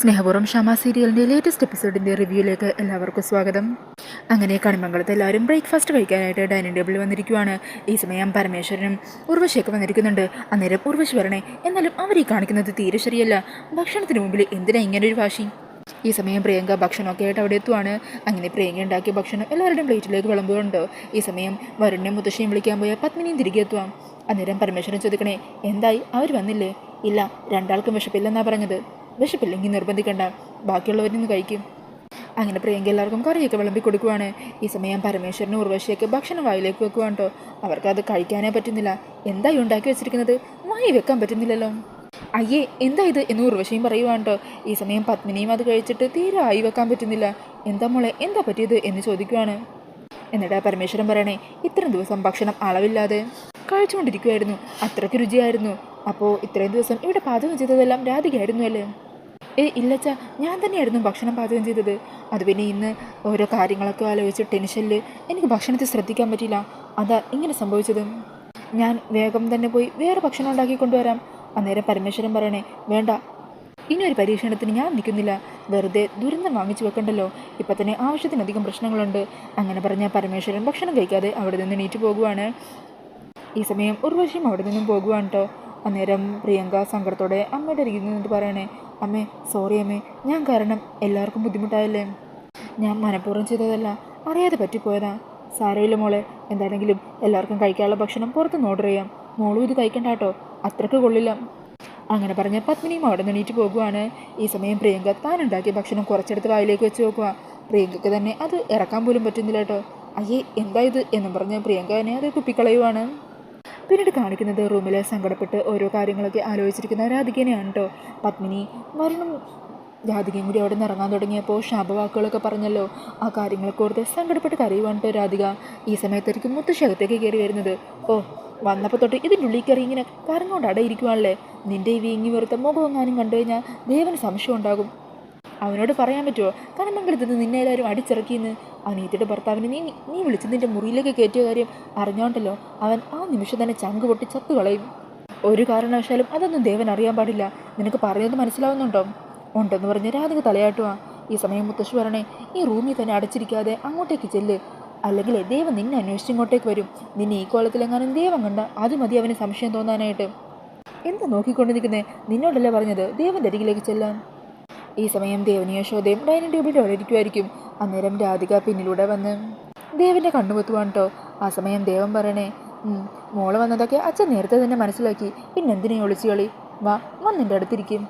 സ്നേഹപൂർവം ഷമ സീരിയലിന്റെ ലേറ്റസ്റ്റ് എപ്പിസോഡിന്റെ റിവ്യൂയിലേക്ക് എല്ലാവർക്കും സ്വാഗതം. അങ്ങനെ കണിമംഗലത്ത് എല്ലാവരും ബ്രേക്ക്ഫാസ്റ്റ് കഴിക്കാനായിട്ട് ഡൈനിങ് ടേബിളിൽ വന്നിരിക്കുവാണ്. ഈ സമയം പരമേശ്വരനും ഉർവശിയൊക്കെ വന്നിരിക്കുന്നുണ്ട്. അന്നേരം ഉർവശി വരണേ എന്നാലും അവർ ഈ കാണിക്കുന്നത് തീരെ ശരിയല്ല. ഭക്ഷണത്തിന് മുമ്പിൽ എന്തിനാ ഇങ്ങനെ ഒരു വാശി? ഈ സമയം പ്രിയങ്ക ഭക്ഷണമൊക്കെ ആയിട്ട് അവിടെ എത്തുവാണ്. അങ്ങനെ പ്രിയങ്ക ഉണ്ടാക്കിയ ഭക്ഷണം എല്ലാവരുടെയും പ്ലേറ്റിലേക്ക് വിളമ്പുകയുണ്ട് ഈ സമയം വരുണിനെ മുത്തശ്ശിയും വിളിക്കാൻ പോയ പത്മിനിയും തിരികെ എത്തുവാം. അന്നേരം പരമേശ്വരൻ ചോദിക്കണേ എന്തായി? അവർ വന്നില്ലേ? ഇല്ല രണ്ടാൾക്കും വിഷപ്പില്ലെന്നാണ് പറഞ്ഞത്. വിശപ്പില്ലെങ്കിൽ നിർബന്ധിക്കണ്ട. ബാക്കിയുള്ളവരിന്ന് കഴിക്കും. അങ്ങനെ പ്രിയങ്ക എല്ലാവർക്കും കറിയൊക്കെ വിളമ്പി കൊടുക്കുവാണ്. ഈ സമയം പരമേശ്വരനും ഉർവശിയൊക്കെ ഭക്ഷണം വായിലേക്ക് വെക്കുവാണ് കേട്ടോ. അവർക്കത് കഴിക്കാനേ പറ്റുന്നില്ല. എന്തായി ഉണ്ടാക്കി വെച്ചിരിക്കുന്നത്? വായി വെക്കാൻ പറ്റുന്നില്ലല്ലോ. അയ്യേ എന്താ ഇത് എന്ന് ഉർവശിയും പറയുവാണ് കേട്ടോ. ഈ സമയം പത്മിനിയും അത് കഴിച്ചിട്ട് തീരെ ആയി വെക്കാൻ പറ്റുന്നില്ല. എന്താ മോളെ എന്താ പറ്റിയത് എന്ന് ചോദിക്കുവാണ്. എന്നിട്ട് പരമേശ്വരൻ പറയണേ ഇത്രയും ദിവസം ഭക്ഷണം അളവില്ലാതെ കഴിച്ചുകൊണ്ടിരിക്കുമായിരുന്നു അത്രയ്ക്ക് രുചിയായിരുന്നു. അപ്പോൾ ഇത്രയും ദിവസം ഇവിടെ പാചകം ചെയ്തതെല്ലാം രാധികയായിരുന്നു അല്ലേ? ഇല്ലച്ച ഞാൻ തന്നെയായിരുന്നു ഭക്ഷണം പാചകം ചെയ്തത്. അത് പിന്നെ ഇന്ന് ഓരോ കാര്യങ്ങളൊക്കെ ആലോചിച്ച് ടെൻഷനിൽ എനിക്ക് ഭക്ഷണത്തെ ശ്രദ്ധിക്കാൻ പറ്റിയില്ല. അതാ ഇങ്ങനെ സംഭവിച്ചത്. ഞാൻ വേഗം തന്നെ പോയി വേറെ ഭക്ഷണം ഉണ്ടാക്കി കൊണ്ടുവരാം. അന്നേരം പരമേശ്വരൻ പറയണേ വേണ്ട ഇനിയൊരു പരീക്ഷണത്തിന് ഞാൻ നിൽക്കുന്നില്ല. വെറുതെ ദുരന്തം വാങ്ങിച്ചു വെക്കണ്ടല്ലോ. ഇപ്പം തന്നെ ആവശ്യത്തിനധികം പ്രശ്നങ്ങളുണ്ട്. അങ്ങനെ പറഞ്ഞ പരമേശ്വരൻ ഭക്ഷണം കഴിക്കാതെ അവിടെ നിന്ന് നീറ്റ് പോകുവാണ്. ഈ സമയം ഉർവശിയും അവിടെ നിന്നും പോകുവാണ് കേട്ടോ അന്നേരം പ്രിയങ്ക സങ്കടത്തോടെ അമ്മയുടെ അരികിൽ നിന്നിട്ട് പറയണേ അമ്മേ സോറി അമ്മേ. ഞാൻ കാരണം എല്ലാവർക്കും ബുദ്ധിമുട്ടായല്ലേ? ഞാൻ മനഃപൂർവം ചെയ്തതല്ല അറിയാതെ പറ്റിപ്പോയതാ. സാരമില്ല മോളെ എന്താണെങ്കിലും എല്ലാവർക്കും കഴിക്കാനുള്ള ഭക്ഷണം പുറത്തുനിന്ന് ഓർഡർ ചെയ്യാം. മോളും ഇത് കഴിക്കണ്ട കേട്ടോ അത്രയ്ക്ക് കൊള്ളില്ല. അങ്ങനെ പറഞ്ഞ പത്മിനിയും അവിടെ നിന്നീറ്റ് പോകുവാണ്. ഈ സമയം പ്രിയങ്ക താൻ ഉണ്ടാക്കിയ ഭക്ഷണം കുറച്ചെടുത്ത് വായിലേക്ക് വെച്ച് നോക്കുക. പ്രിയങ്കയ്ക്ക് തന്നെ അത് ഇറക്കാൻ പോലും പറ്റുന്നില്ല കേട്ടോ. അയ്യേ എന്താ ഇത് എന്നും പറഞ്ഞ് പ്രിയങ്ക തന്നെ അത് കുപ്പിക്കളയുവാണ് പിന്നീട് കാണിക്കുന്നത് റൂമിൽ സങ്കടപ്പെട്ട് ഓരോ കാര്യങ്ങളൊക്കെ ആലോചിച്ചിരിക്കുന്ന രാധികനെയാണ് കേട്ടോ പത്മിനി വരണം രാധികയും കൂടി അവിടെ നിന്ന് ഇറങ്ങാൻ തുടങ്ങിയപ്പോൾ ശാപവാക്കുകളൊക്കെ പറഞ്ഞല്ലോ. ആ കാര്യങ്ങളൊക്കെ ഓർത്ത് സങ്കടപ്പെട്ട് കരയുവാണ് കേട്ടോ രാധിക. ഈ സമയത്തായിരിക്കും മുത്തശ്ശി അകത്തേക്ക് കയറി വരുന്നത്. ഓ വന്നപ്പോൾ തൊട്ട് ഇതിന്റെ ഉള്ളിൽ കയറി ഇങ്ങനെ കരങ്ങോണ്ട് അടയിരിക്കുവാണല്ലേ? നിന്റെ ഈ വീങ്ങി വെറുത്ത മുഖമെങ്ങാനും കണ്ടു കഴിഞ്ഞാൽ ദേവന് സംശയം ഉണ്ടാകും. അവനോട് പറയാൻ പറ്റുമോ കണമംഗലത്ത് നിന്ന് എല്ലാവരും അടിച്ചിറക്കിയെന്ന്. അനീത്തിയുടെ ഭർത്താവിനെ നീ നീ വിളിച്ച് നിന്റെ മുറിയിലേക്ക് കയറ്റിയ കാര്യം അറിഞ്ഞോണ്ടല്ലോ അവൻ ആ നിമിഷം തന്നെ ചങ്ക് പൊട്ടി ചത്തു കളയും. ഒരു കാരണവശാലും അതൊന്നും ദേവൻ അറിയാൻ പാടില്ല. നിനക്ക് പറയുന്നത് മനസ്സിലാവുന്നുണ്ടോ? ഉണ്ടെന്ന് പറഞ്ഞ് രാധിക തലയാട്ടുവാ. ഈ സമയം മുത്തശ്ശി പറഞ്ഞേ ഈ റൂമിൽ തന്നെ അടച്ചിരിക്കാതെ അങ്ങോട്ടേക്ക് ചെല്ല്. അല്ലെങ്കിൽ ദേവൻ നിന്നെ അന്വേഷിച്ച് ഇങ്ങോട്ടേക്ക് വരും. നിന്നെ ഈ കോലത്തിലെങ്ങാനും ദേവൻ കണ്ട അത് മതി അവന് സംശയം തോന്നാനായിട്ട്. എന്താ നോക്കിക്കൊണ്ട് നിൽക്കുന്നേ നിന്നോടല്ലേ പറഞ്ഞത്? ദേവന്റെ അരികിലേക്ക് ചെല്ലാൻ. ഈ സമയം ദേവനി യശോദയും ഡൈനിങ് ടേബിളിന്റെ അവിടെ ഇരിക്കുമായിരിക്കും അന്നേരം രാധിക പിന്നിലൂടെ വന്ന് ദേവന്റെ കണ്ണുപൊത്തുവാണ് കേട്ടോ ആ സമയം ദേവൻ പറയണേ മോൾ വന്നതൊക്കെ അച്ഛൻ നേരത്തെ തന്നെ മനസ്സിലാക്കി. പിന്നെ എന്തിനാ ഒളിച്ചു കളി? വാ വന്നിന്റെ അടുത്തിരിക്കും.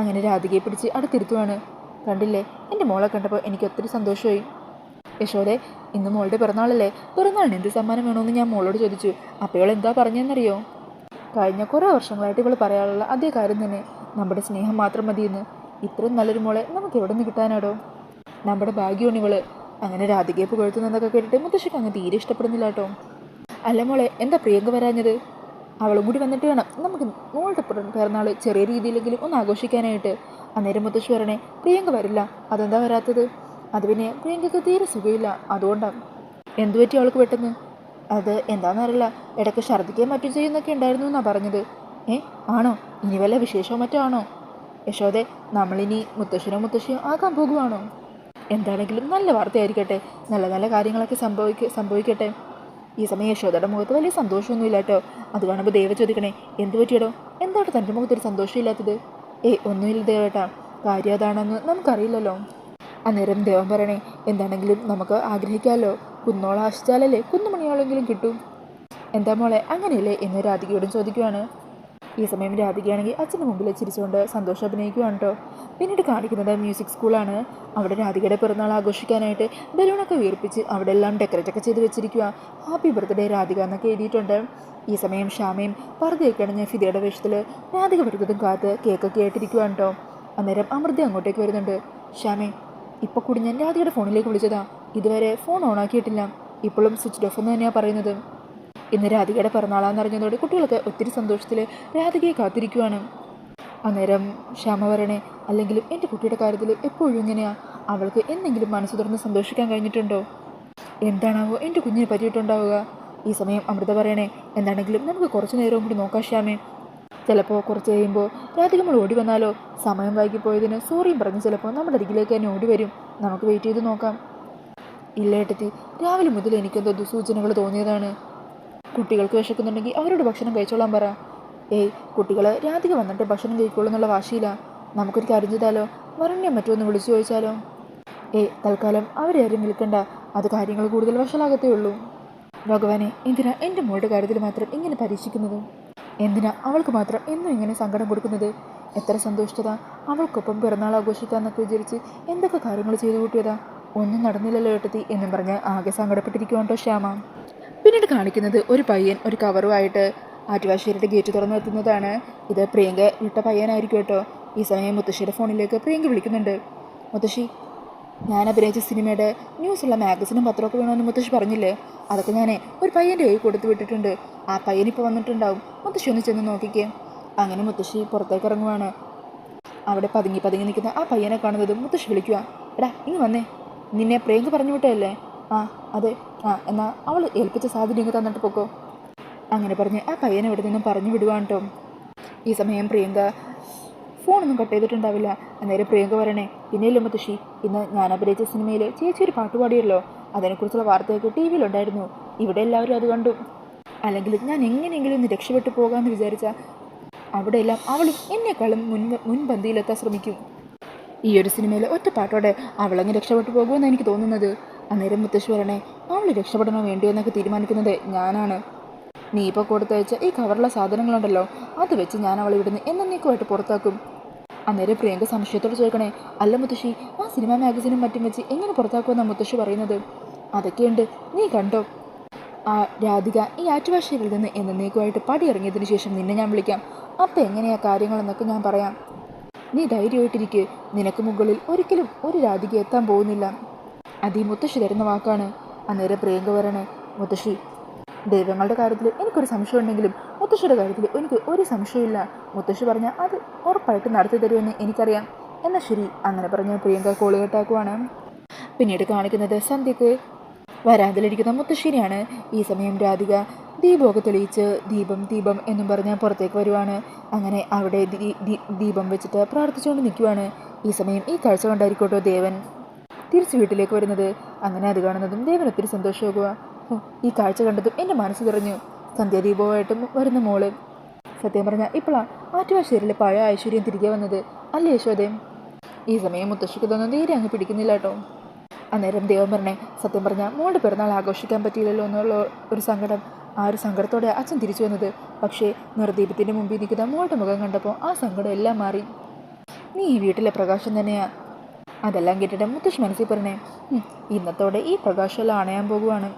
അങ്ങനെ രാധികയെ പിടിച്ച് അടുത്തിരുത്തുവാണ്. കണ്ടില്ലേ എന്റെ മോളെ കണ്ടപ്പോൾ എനിക്ക് ഒത്തിരി സന്തോഷമായി. യശോദെ ഇന്ന് മോളുടെ പിറന്നാളല്ലേ. പിറന്നാളിന് എന്ത് സമ്മാനം വേണമെന്ന് ഞാൻ മോളോട് ചോദിച്ചു. അപ്പോൾ എന്താ പറഞ്ഞതെന്നറിയോ കഴിഞ്ഞ കുറേ വർഷങ്ങളായിട്ട് ഇവൾ പറയാനുള്ള അതേ കാര്യം തന്നെ. നമ്മുടെ സ്നേഹം മാത്രം മതിയെന്ന്. ഇത്രയും നല്ലൊരു മോളെ നമുക്ക് എവിടെ നിന്ന് കിട്ടാനാടോ? നമ്മുടെ ഭാഗ്യമാണ് ഇവൾ. അങ്ങനെ രാധികയെ പുകഴ്ത്തുന്നതൊക്കെ കേട്ടിട്ട് മുത്തശ്ശിക്ക് അങ്ങ് തീരെ ഇഷ്ടപ്പെടുന്നില്ല കേട്ടോ. അല്ല മോളെ എന്താ പ്രിയങ്ക വരാഞ്ഞത്? അവളും കൂടി വന്നിട്ട് വേണം നമുക്ക് മോളുടെ പിറ- പിറന്നാൾ ചെറിയ രീതിയിലെങ്കിലും ഒന്ന് ആഘോഷിക്കാനായിട്ട്. അന്നേരം മുത്തശ്ശി പറയണേ പ്രിയങ്ക വരില്ല. അതെന്താ വരാത്തത്? അത് പിന്നെ പ്രിയങ്കയ്ക്ക് തീരെ സുഖമില്ല അതുകൊണ്ടാണ് എന്തു പറ്റി അവൾക്ക് പെട്ടെന്ന്? അത് എന്താണെന്നറിയില്ല ഇടയ്ക്ക് ഛർദ്ദിക്കുകയും മറ്റും ചെയ്യുന്നൊക്കെ ഉണ്ടായിരുന്നു എന്നാണ് പറഞ്ഞത്. ഏ ആണോ? ഇനി വല്ല വിശേഷവും മറ്റോ ആണോ? യശോദെ നമ്മളിനി മുത്തശ്ശനോ മുത്തശ്ശിയോ ആകാൻ പോകുവാണോ? എന്താണെങ്കിലും നല്ല വാർത്തയായിരിക്കട്ടെ. നല്ല നല്ല കാര്യങ്ങളൊക്കെ സംഭവിക്ക സംഭവിക്കട്ടെ. ഈ സമയം യശോദയുടെ മുഖത്ത് വലിയ സന്തോഷമൊന്നുമില്ല കേട്ടോ അത് കാണുമ്പോൾ ദേവ ചോദിക്കണേ എന്ത് പറ്റിയടോ? എന്താണ് തന്റെ മുഖത്തൊരു സന്തോഷമില്ലാത്തത്? ഏയ് ഒന്നുമില്ല ദേവേട്ടാ. കാര്യം അതാണെന്ന് നമുക്കറിയില്ലല്ലോ. അന്നേരം ദേവൻ പറയണേ എന്താണെങ്കിലും നമുക്ക് ആഗ്രഹിക്കാമല്ലോ കുന്നോളം ആശിച്ചാലല്ലേ കുന്നുമണിയോളെങ്കിലും കിട്ടും. എന്താ മോളെ അങ്ങനെയല്ലേ? എന്ന് രാധികയോടും ചോദിക്കുവാണ്. ഈ സമയം രാധികയാണെങ്കിൽ അച്ഛന്റെ മുമ്പിൽ ചിരിച്ചുകൊണ്ട് സന്തോഷം അഭിനയിക്കുകയാണ് കേട്ടോ പിന്നീട് കാണിക്കുന്നത് മ്യൂസിക് സ്കൂളാണ്. അവിടെ രാധികയുടെ പിറന്നാൾ ആഘോഷിക്കാനായിട്ട് ബലൂണൊക്കെ വീർപ്പിച്ച് അവിടെ എല്ലാം ഡെക്കറേറ്റ് ഒക്കെ ചെയ്ത് വെച്ചിരിക്കുക ഹാപ്പി ബർത്ത്ഡേ രാധിക എന്നൊക്കെ എഴുതിയിട്ടുണ്ട്. ഈ സമയം ഷാമയും പർദ്ദയൊക്കെ അണിഞ്ഞ ഫിദയുടെ വേഷത്തിൽ രാധിക വരുന്നതും കാത്ത് കേക്കൊക്കെ ആയിട്ടിരിക്കുകയാണ് കേട്ടോ അന്നേരം അമൃത അങ്ങോട്ടേക്ക് വരുന്നുണ്ട്. ശ്യാമേ ഇപ്പോൾ കൂടി ഞാൻ രാധികയുടെ ഫോണിലേക്ക് വിളിച്ചതാ. ഇതുവരെ ഫോൺ ഓണാക്കിയിട്ടില്ല ഇപ്പോഴും സ്വിച്ച് ഓഫ് എന്ന് തന്നെയാണ് പറയുന്നത്. ഇന്ന് രാധികയുടെ പിറന്നാളാന്ന് അറിഞ്ഞതോടെ കുട്ടികളൊക്കെ ഒത്തിരി സന്തോഷത്തിൽ രാധികയെ കാത്തിരിക്കുവാണ്. അന്നേരം പറയണേ അല്ലെങ്കിലും എന്റെ കുട്ടിയുടെ കാര്യത്തിൽ എപ്പോഴും ഇങ്ങനെയാ? അവൾക്ക് എന്തെങ്കിലും മനസ്സ് തുറന്ന് സന്തോഷിക്കാൻ കഴിഞ്ഞിട്ടുണ്ടോ? എന്താണാവോ എന്റെ കുഞ്ഞിന് പറ്റിയിട്ടുണ്ടാവുക? ഈ സമയം അമൃത പറയണേ എന്താണെങ്കിലും നമുക്ക് കുറച്ച് നേരവും കൂടി നോക്കാം ശ്യാമേ. ചിലപ്പോൾ കുറച്ച് കഴിയുമ്പോൾ രാധികമ്മൾ ഓടി വന്നാലോ? സമയം വൈകിപ്പോയതിന് സോറിയും പറഞ്ഞ് ചിലപ്പോൾ നമ്മുടെ അരികിലേക്ക് തന്നെ ഓടി വരും. നമുക്ക് വെയിറ്റ് ചെയ്ത് നോക്കാം. ഇല്ലേട്ടത്തി രാവിലെ മുതൽ എനിക്കെന്തോ ദുസൂചനകൾ തോന്നിയതാണ്. കുട്ടികൾക്ക് വിശക്കുന്നുണ്ടെങ്കിൽ അവരോട് ഭക്ഷണം കഴിച്ചോളാൻ പറ. ഏയ് കുട്ടികൾ രാധിക വന്നിട്ട് ഭക്ഷണം കഴിക്കുള്ളൂ എന്നുള്ള വാശിയില്ല നമുക്കൊരു കാര്യം ചെയ്താലോ? വരണ്യം മറ്റോ ഒന്ന് വിളിച്ചു ചോദിച്ചാലോ? ഏയ് തൽക്കാലം അവരാരും വിൽക്കണ്ട അത് കാര്യങ്ങൾ കൂടുതൽ വഷളാകത്തേ ഉള്ളൂ. ഭഗവാനെ എന്തിനാ എന്റെ മോളുടെ കാര്യത്തിൽ മാത്രം ഇങ്ങനെ പരീക്ഷിക്കുന്നത്? എന്തിനാ അവൾക്ക് മാത്രം എന്നും ഇങ്ങനെ സങ്കടം കൊടുക്കുന്നത്? എത്ര സന്തോഷിച്ചതാ അവൾക്കൊപ്പം പിറന്നാൾ ആഘോഷിക്കാന്നൊക്കെ വിചാരിച്ച് എന്തൊക്കെ കാര്യങ്ങൾ ചെയ്തു കൂട്ടിയതാ? ഒന്നും നടന്നില്ലല്ലോ ഏട്ടത്തി എന്നും പറഞ്ഞ് ആകെ സങ്കടപ്പെട്ടിരിക്കുവാണ്ടോ ശ്യാമ? പിന്നീട് കാണിക്കുന്നത് ഒരു പയ്യൻ ഒരു കവറുമായിട്ട് ആറ്റുവാശ്ശേരിയുടെ ഗേറ്റ് തുറന്നു എത്തുന്നതാണ്. ഇത് പ്രിയങ്ക വിട്ട പയ്യനായിരിക്കും കേട്ടോ. ഈ സമയം മുത്തശ്ശിയുടെ ഫോണിലേക്ക് പ്രിയങ്ക വിളിക്കുന്നുണ്ട്. മുത്തശ്ശി ഞാൻ അഭിനയിച്ച സിനിമയുടെ ന്യൂസുള്ള മാഗസിനും പത്രമൊക്കെ വേണമെന്ന് മുത്തശ്ശി പറഞ്ഞില്ലേ? അതൊക്കെ ഞാൻ ഒരു പയ്യന്റെ കൈ കൊടുത്തു വിട്ടിട്ടുണ്ട്. ആ പയ്യൻ ഇപ്പോൾ വന്നിട്ടുണ്ടാവും. മുത്തശ്ശി ഒന്ന് ചെന്ന് നോക്കിക്കേ. അങ്ങനെ മുത്തശ്ശി പുറത്തേക്ക് ഇറങ്ങുവാണ്. അവിടെ പതുങ്ങി പതുങ്ങി നിൽക്കുന്ന ആ പയ്യനെ കാണുന്നത് മുത്തശ്ശി വിളിക്കുക എടാ ഇങ്ങ് വന്നേ. നിന്നെ പ്രിയങ്ക പറഞ്ഞു വിട്ടതല്ലേ? ആ അതെ ആ എന്നാൽ അവൾ ഏൽപ്പിച്ച സാധനം ഇങ്ങ് തന്നിട്ട് പൊക്കോ. അങ്ങനെ പറഞ്ഞ് ആ പയ്യനെ ഇവിടെ നിന്നും പറഞ്ഞു വിടുവാണ് കേട്ടോ ഈ സമയം പ്രിയങ്ക ഫോണൊന്നും കട്ട് ചെയ്തിട്ടുണ്ടാവില്ല. അന്നേരം പ്രിയങ്ക പറയണേ പിന്നെയല്ലേ മുത്തശ്ശി ഇന്ന് ഞാൻ അഭിനയിച്ച സിനിമയിൽ ചേച്ചി ഒരു പാട്ട് പാടിയല്ലോ. അതിനെക്കുറിച്ചുള്ള വാർത്തയൊക്കെ ടി വിയിലുണ്ടായിരുന്നു. ഇവിടെ എല്ലാവരും അത് കണ്ടു. അല്ലെങ്കിൽ ഞാൻ എങ്ങനെയെങ്കിലും ഒന്ന് രക്ഷപ്പെട്ടു പോകാമെന്ന് വിചാരിച്ച അവിടെയെല്ലാം അവളും എന്നെക്കാളും മുൻ മുൻപന്തിയിലെത്താൻ ശ്രമിക്കും. ഈ ഒരു സിനിമയിൽ ഒറ്റ പാട്ടോടെ അവളങ്ങ് രക്ഷപ്പെട്ടു പോകുമെന്ന് എനിക്ക് തോന്നുന്നത്. അന്നേരം മുത്തശ്ശി അവൾ രക്ഷപ്പെടണോ വേണ്ടിയോ എന്നൊക്കെ തീരുമാനിക്കുന്നത് ഞാനാണ്. നീ ഇപ്പോൾ കൊടുത്തയച്ച ഈ കവറിലെ സാധനങ്ങളുണ്ടല്ലോ അത് വെച്ച് ഞാൻ അവളെ ഇവിടുന്ന് എന്നേക്കുമായിട്ട് പുറത്താക്കും. അന്നേരം പ്രിയങ്ക സംശയത്തോട് ചോദിക്കണേ അല്ല മുത്തശ്ശി ആ സിനിമ മാഗസിനും മറ്റും വെച്ച് എങ്ങനെ പുറത്താക്കുമെന്നാണ് മുത്തശ്ശി പറയുന്നത്? അതൊക്കെയുണ്ട് നീ കണ്ടോ? ആ രാധിക ഈ ആറ്റുഭാഷയിൽ നിന്ന് എന്നേക്കുമായിട്ട് പടിയിറങ്ങിയതിന് ശേഷം നിന്നെ ഞാൻ വിളിക്കാം. അപ്പം എങ്ങനെയാ കാര്യങ്ങളെന്നൊക്കെ ഞാൻ പറയാം. നീ ധൈര്യമായിട്ടിരിക്കെ നിനക്ക് മുകളിൽ ഒരിക്കലും ഒരു രാധിക എത്താൻ പോകുന്നില്ല. അത് ഈ മുത്തശ്ശി തരുന്ന വാക്കാണ്. അന്നേരം പ്രിയങ്ക പറയണേ മുത്തശ്ശി ദൈവങ്ങളുടെ കാര്യത്തിൽ എനിക്കൊരു സംശയം ഉണ്ടെങ്കിലും മുത്തശ്ശിയുടെ കാര്യത്തിൽ എനിക്ക് ഒരു സംശയമില്ല മുത്തശ്ശി പറഞ്ഞാൽ അത് ഉറപ്പായിട്ട് നടത്തി തരുമെന്ന് എനിക്കറിയാം. എന്നാൽ ശരി അങ്ങനെ പറഞ്ഞ പ്രിയങ്ക കോളി കെട്ടാക്കുവാണ് പിന്നീട് കാണിക്കുന്നത് സന്ധ്യക്ക്. വരാതിലിരിക്കുന്ന മുത്തശ്ശിനെയാണ്. ഈ സമയം രാധിക ദീപമൊക്കെ തെളിയിച്ച് ദീപം ദീപം എന്നും പറഞ്ഞ് പുറത്തേക്ക് വരുവാണ്. അങ്ങനെ അവിടെ ദീപം വെച്ചിട്ട് പ്രാർത്ഥിച്ചുകൊണ്ട് നിൽക്കുവാണ്. ഈ സമയം ഈ കാഴ്ച കണ്ടായിരിക്കോട്ടോ ദേവൻ. തിരിച്ച് വീട്ടിലേക്ക് വരുന്നത്. അങ്ങനെ അത് കാണുന്നതും ദേവന് ഒത്തിരി സന്തോഷമാകുക ഈ കാഴ്ച കണ്ടതും എന്റെ മനസ്സ് നിറഞ്ഞു. സന്ധ്യാദീപമായിട്ടും വരുന്ന മോൾ. സത്യം പറഞ്ഞാൽ ഇപ്പോഴാണ് ആറ്റുവാശ്ശേരിയിലെ പഴയ ഐശ്വര്യം തിരികെ വന്നത്. അല്ലേ യശോദേ? ഈ സമയം മുത്തശ്ശിക്ക് തോന്നുന്നു തീരെ അങ്ങ് പിടിക്കുന്നില്ല കേട്ടോ അന്നേരം ദേവൻ പറഞ്ഞേ സത്യം പറഞ്ഞാൽ മോളുടെ പിറന്നാൾ ആഘോഷിക്കാൻ പറ്റിയില്ലല്ലോ എന്നുള്ള ഒരു സങ്കടം. ആ ഒരു സങ്കടത്തോടെ അച്ഛൻ തിരിച്ചു വന്നത്. പക്ഷേ നിർദീപത്തിന്റെ മുമ്പിൽ നിൽക്കുന്ന മോളുടെ മുഖം കണ്ടപ്പോൾ ആ സങ്കടം എല്ലാം മാറി. നീ ഈ വീട്ടിലെ പ്രകാശം തന്നെയാ. അതെല്ലാം കേട്ടിട്ട് മുത്തശ്ശി മനസ്സിൽ പറഞ്ഞേ ഇന്നത്തോടെ ഈ പ്രകാശമെല്ലാം അണയാൻ പോകുവാണ്.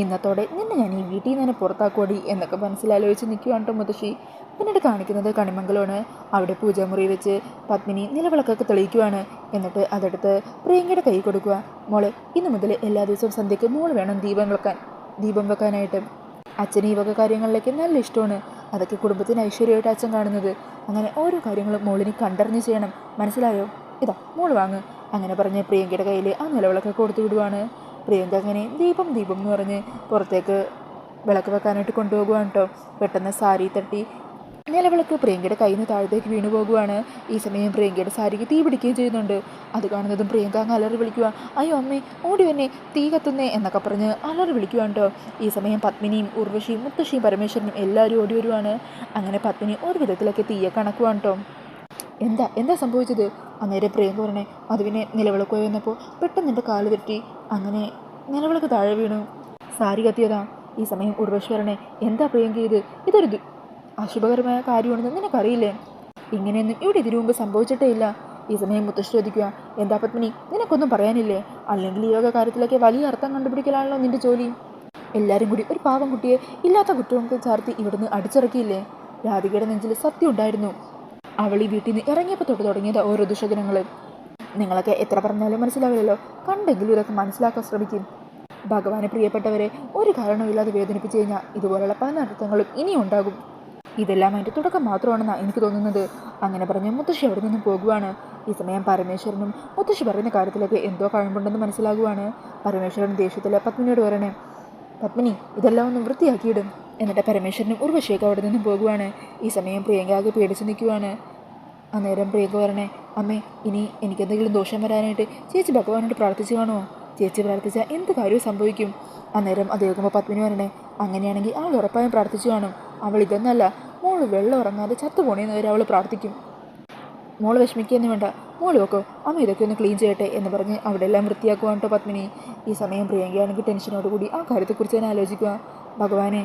ഇന്നത്തോടെ നിന്നെ ഞാൻ ഈ വീട്ടിൽ നിന്ന് തന്നെ പുറത്താക്കുവടി എന്നൊക്കെ മനസ്സിലാലോചിച്ച് നിൽക്കുവാണ് കേട്ടോ മുത്തശ്ശി. പിന്നീട് കാണിക്കുന്നത് കണിമംഗലമാണ്. അവിടെ പൂജാമുറി വെച്ച് പത്മിനി നിലവിളക്കൊക്കെ തെളിയിക്കുവാണ്. എന്നിട്ട് അതെടുത്ത് പ്രിയങ്കയുടെ കൈ കൊടുക്കുക. മോളെ ഇന്നു മുതൽ എല്ലാ ദിവസവും സന്ധ്യയ്ക്ക് മോൾ വേണം ദീപം വെക്കാൻ ദീപം വെക്കാനായിട്ട്. അച്ഛന് ഈ വക കാര്യങ്ങളിലേക്ക് നല്ല ഇഷ്ടമാണ്. അതൊക്കെ കുടുംബത്തിന് ഐശ്വര്യമായിട്ട് അച്ഛൻ കാണുന്നത്. അങ്ങനെ ഓരോ കാര്യങ്ങളും മോളിനി കണ്ടറിഞ്ഞ് ചെയ്യണം. മനസ്സിലായോ? ഇതാ മോൾ വാങ്ങ്. അങ്ങനെ പറഞ്ഞ് പ്രിയങ്കയുടെ കയ്യിൽ ആ നിലവിളക്ക് കൊടുത്തു വിടുവാണ്. പ്രിയങ്ക അങ്ങനെ ദീപം ദീപം എന്ന് പറഞ്ഞ് പുറത്തേക്ക് വിളക്ക് വെക്കാനായിട്ട് കൊണ്ടുപോകുവാണ് കേട്ടോ പെട്ടെന്ന് സാരി തട്ടി നിലവിളക്ക് പ്രിയങ്കയുടെ കയ്യിൽ നിന്ന് താഴത്തേക്ക് വീണു പോകുവാണ്. ഈ സമയം പ്രിയങ്കയുടെ സാരിക്ക് തീ പിടിക്കുകയും ചെയ്യുന്നുണ്ട്. അത് കാണുന്നതും പ്രിയങ്ക അങ്ങ് അലറി വിളിക്കുക അയ്യോ അമ്മേ ഓടി വന്നെ തീ കത്തുന്നേ എന്നൊക്കെ പറഞ്ഞ് അലറി വിളിക്കുവാണ് കേട്ടോ ഈ സമയം പത്മിനിയും ഉർവശിയും മുത്തശ്ശിയും പരമേശ്വരനും എല്ലാവരും ഓടി വരുവാണ്. അങ്ങനെ പത്മിനി ഒരു വിധത്തിലൊക്കെ തീയെ കണക്കുവാണ് കേട്ടോ എന്താ എന്താ സംഭവിച്ചത്? അന്നേരം പ്രിയങ്ക പറഞ്ഞേ മധുവിനെ നിലവിളക്ക് വന്നപ്പോൾ പെട്ടെന്ന് എന്റെ കാൽ തെറ്റി. അങ്ങനെ നിലവിളക്ക് താഴെ വീണു. സാരി കത്തിയതാ. ഈ സമയം ഉർവശി പറഞ്ഞേ എന്താ പ്രിയങ്ക ഇത്? ഇതൊരു അശുഭകരമായ കാര്യമാണെന്ന് നിനക്കറിയില്ലേ? ഇങ്ങനെയൊന്നും ഇവിടെ ഇതിനു മുമ്പ് സംഭവിച്ചിട്ടേ ഇല്ല. ഈ സമയം മുത്തശ്ശി ചോദിക്കുക എന്താ പത്മിനി നിനക്കൊന്നും പറയാനില്ലേ? അല്ലെങ്കിൽ ഈ യോഗ കാര്യത്തിലൊക്കെ വലിയ അർത്ഥം കണ്ടുപിടിക്കലാണല്ലോ നിന്റെ ജോലി? എല്ലാവരും കൂടി ഒരു പാവം കുട്ടിയെ ഇല്ലാത്ത കുറ്റങ്ങൾക്ക് ചാർത്തി ഇവിടുന്ന് അടിച്ചിറക്കിയില്ലേ? രാധികയുടെ നെഞ്ചിൽ സത്യം ഉണ്ടായിരുന്നു. അവൾ ഈ വീട്ടിൽ നിന്ന് ഇറങ്ങിയപ്പോൾ തൊട്ട് തുടങ്ങിയത് ഓരോ ദുഷദിനങ്ങളും നിങ്ങളൊക്കെ എത്ര പറഞ്ഞാലും മനസ്സിലാവില്ലല്ലോ. കണ്ടെങ്കിലും ഇതൊക്കെ മനസ്സിലാക്കാൻ ശ്രമിക്കും. ഭഗവാന് പ്രിയപ്പെട്ടവരെ ഒരു കാരണമില്ലാതെ വേദനിപ്പിച്ചു കഴിഞ്ഞാൽ ഇതുപോലുള്ള പല നടത്തങ്ങളും ഇനിയും ഉണ്ടാകും. ഇതെല്ലാം അതിന്റെ തുടക്കം മാത്രമാണെന്നാണ് എനിക്ക് തോന്നുന്നത്. അങ്ങനെ പറഞ്ഞ് മുത്തശ്ശി അവിടെ നിന്നും പോകുവാണ്. ഈ സമയം പരമേശ്വരനും മുത്തശ്ശി പറയുന്ന കാര്യത്തിലൊക്കെ എന്തോ കഴമ്പുണ്ടെന്ന് മനസ്സിലാകുവാണ്. പരമേശ്വരൻ ദേഷ്യത്തിലെ പത്മിനിയോട് പറയണേ പത്മിനി ഇതെല്ലാം ഒന്ന് വൃത്തിയാക്കിയിടും. എന്നിട്ട് പരമേശ്വരനും ഉർവശിയൊക്കെ അവിടെ നിന്നും പോകുവാണ്. ഈ സമയം പ്രിയങ്ക ആകെ പേടിച്ച് നിൽക്കുവാണ്. അന്നേരം പ്രിയങ്ക പറഞ്ഞേ അമ്മേ ഇനി എനിക്കെന്തെങ്കിലും ദോഷം വരാനായിട്ട് ചേച്ചി ഭഗവാനോട് പ്രാർത്ഥിച്ചു കാണുമോ ചേച്ചി പ്രാർത്ഥിച്ചാൽ എന്ത് കാര്യവും സംഭവിക്കും. അന്നേരം അത് കേൾക്കുമ്പോൾ പത്മിനി പറഞ്ഞേ അങ്ങനെയാണെങ്കിൽ അവൾ ഉറപ്പായും പ്രാർത്ഥിച്ചു കാണും. അവൾ ഇതൊന്നല്ല മോൾ വെള്ളം ഉറങ്ങാതെ ചത്തു പോണേന്ന് വരെ അവൾ പ്രാർത്ഥിക്കും. മോൾ വിഷമിക്കുകയെന്ന് വേണ്ട. മോൾ വെക്കോ അമ്മ ഇതൊക്കെ ഒന്ന് ക്ലീൻ ചെയ്യട്ടെ എന്ന് പറഞ്ഞ് അവിടെ എല്ലാം വൃത്തിയാക്കുവാൻ കേട്ടോ പത്മിനി. ഈ സമയം പ്രിയങ്കയാണെങ്കിൽ ടെൻഷനോട് കൂടി ആ കാര്യത്തെക്കുറിച്ച് തന്നെ ആലോചിക്കുക ഭഗവാനെ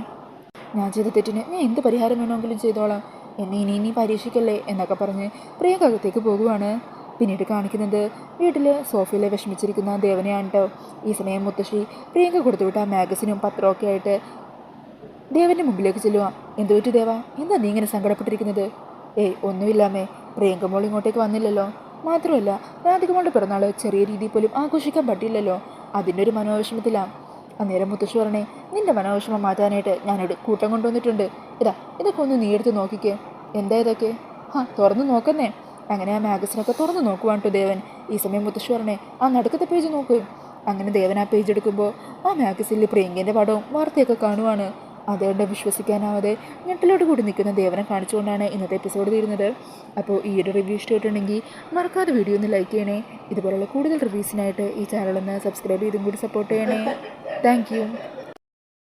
ഞാൻ ചെയ്ത തെറ്റിന് ഞാൻ എന്ത് പരിഹാരം വേണമെങ്കിലും ചെയ്തോളാം. എന്നെ ഇനി ഇനി പരീക്ഷിക്കല്ലേ എന്നൊക്കെ പറഞ്ഞ് പ്രിയങ്ക അകത്തേക്ക് പോകുവാണ്. പിന്നീട് കാണിക്കുന്നത് വീട്ടിൽ സോഫയിൽ വിഷമിച്ചിരിക്കുന്ന ദേവനെയാണ് കേട്ടോ ഈ സമയം മുത്തശ്ശി പ്രിയങ്ക കൊടുത്തുവിട്ട മാഗസിനും പത്രമൊക്കെ ആയിട്ട് ദേവന്റെ മുമ്പിലേക്ക് ചെല്ലുക എന്തു പറ്റി ദേവ? എന്താ നീ ഇങ്ങനെ സങ്കടപ്പെട്ടിരിക്കുന്നത്? ഏയ് ഒന്നുമില്ലാമേ പ്രിയങ്ക മോൾ ഇങ്ങോട്ടേക്ക് വന്നില്ലല്ലോ. മാത്രമല്ല രാധികമോളുടെ പിറന്നാൾ ചെറിയ രീതിയിൽ പോലും ആഘോഷിക്കാൻ പറ്റില്ലല്ലോ അതിന്റെ ഒരു മനോവിഷമത്തിലാണ് അന്നേരം മുത്തശ്ശി പറഞ്ഞേ നിന്റെ മനോവിഷമം മാറ്റാനായിട്ട് ഞാനൊരു കൂട്ടം കൊണ്ടുവന്നിട്ടുണ്ട്. ഇതാ ഇതൊക്കെ ഒന്ന് നീ എടുത്ത് നോക്കിക്കേ. എന്താ ഇതൊക്കെ? ആ തുറന്നു നോക്കുന്നേ. അങ്ങനെ ആ മാഗസിനൊക്കെ തുറന്നു നോക്കുവാണ് കേട്ടോ ദേവൻ. ഈ സമയം മുത്തശ്ശി പറഞ്ഞേ ആ നടുക്കത്തെ പേജ് നോക്കൂ. അങ്ങനെ ദേവൻ ആ പേജ് എടുക്കുമ്പോൾ ആ മാഗസിനിൽ പ്രിയങ്കേന്റെ പടവും വാർത്തയൊക്കെ കാണുവാണ്. അതുകൊണ്ട് വിശ്വസിക്കാനാവാതെ ഞെട്ടിലോട്ട് കൂടി നിൽക്കുന്ന ദേവനെ കാണിച്ചുകൊണ്ടാണ് ഇന്നത്തെ എപ്പിസോഡ് തീരുന്നത്. അപ്പോൾ ഈ ഒരു റിവ്യൂ ഇഷ്ടമായിട്ടുണ്ടെങ്കിൽ മറക്കാതെ വീഡിയോ ഒന്ന് ലൈക്ക് ചെയ്യണേ. ഇതുപോലുള്ള കൂടുതൽ റിവ്യൂസിനായിട്ട് ഈ ചാനലൊന്ന് സബ്സ്ക്രൈബ് ചെയ്തും കൂടി സപ്പോർട്ട് ചെയ്യണേ. താങ്ക്